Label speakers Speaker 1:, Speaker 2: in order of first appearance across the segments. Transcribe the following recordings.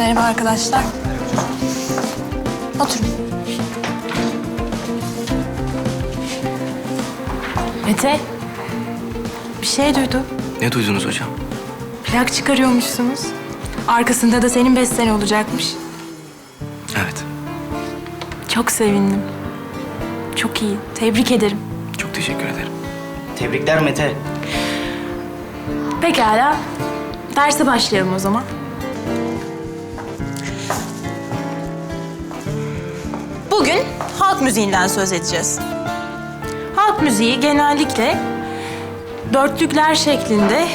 Speaker 1: Merhaba arkadaşlar. Oturun. Mete, bir şey duydum.
Speaker 2: Ne duydunuz hocam?
Speaker 1: Plak çıkarıyormuşsunuz. Arkasında da senin besten olacakmış.
Speaker 2: Evet.
Speaker 1: Çok sevindim. Çok iyi. Tebrik ederim.
Speaker 2: Çok teşekkür ederim.
Speaker 3: Tebrikler Mete.
Speaker 1: Pekala. Derse başlayalım o zaman. Bugün halk müziğinden söz edeceğiz. Halk müziği genellikle dörtlükler şeklinde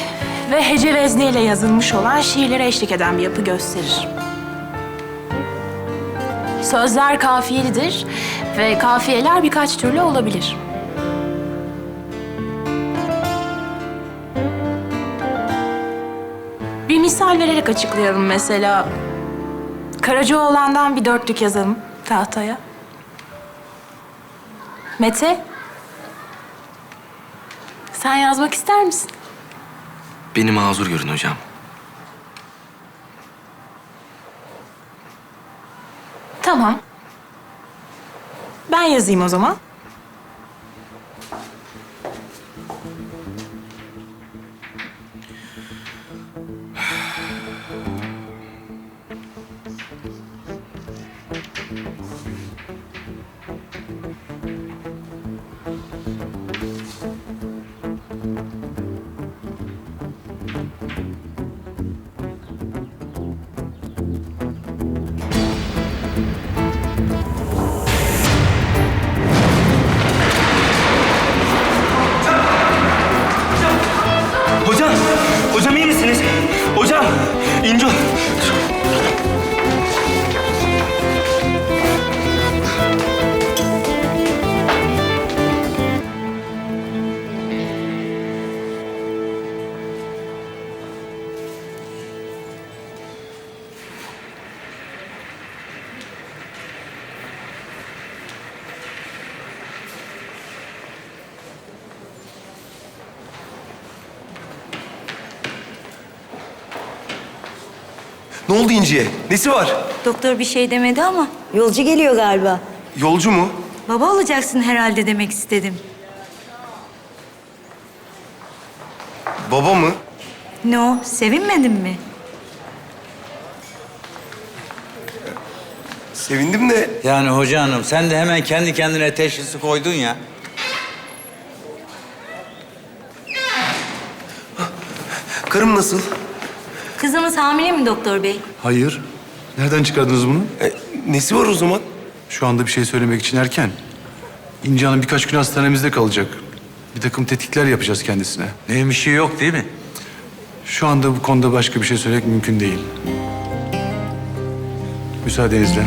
Speaker 1: ve hece vezneyle yazılmış olan şiirlere eşlik eden bir yapı gösterir. Sözler kafiyelidir ve kafiyeler birkaç türlü olabilir. Bir misal vererek açıklayalım mesela. Karacaoğlan'dan bir dörtlük yazalım tahtaya. Mete. Sen yazmak ister misin?
Speaker 2: Beni mazur görün hocam.
Speaker 1: Tamam. Ben yazayım o zaman.
Speaker 4: Ne oldu İnci'ye? Nesi var?
Speaker 5: Doktor bir şey demedi ama yolcu geliyor galiba.
Speaker 4: Yolcu mu?
Speaker 5: Baba olacaksın herhalde demek istedim.
Speaker 4: Baba mı?
Speaker 5: Ne o, sevinmedin mi?
Speaker 4: Sevindim de
Speaker 6: Yani hoca hanım sen de hemen kendi kendine teşhisi koydun ya.
Speaker 4: karım nasıl?
Speaker 5: Kızımız hamile mi doktor bey?
Speaker 7: Hayır. Nereden çıkardınız bunu?
Speaker 4: E, nesi var o zaman?
Speaker 7: Şu anda bir şey söylemek için erken. İnci Hanım birkaç gün hastanemizde kalacak. Bir takım tetkikler yapacağız kendisine.
Speaker 6: Neyim bir şey yok değil mi?
Speaker 7: Şu anda bu konuda başka bir şey söylemek mümkün değil. Müsaadenizle.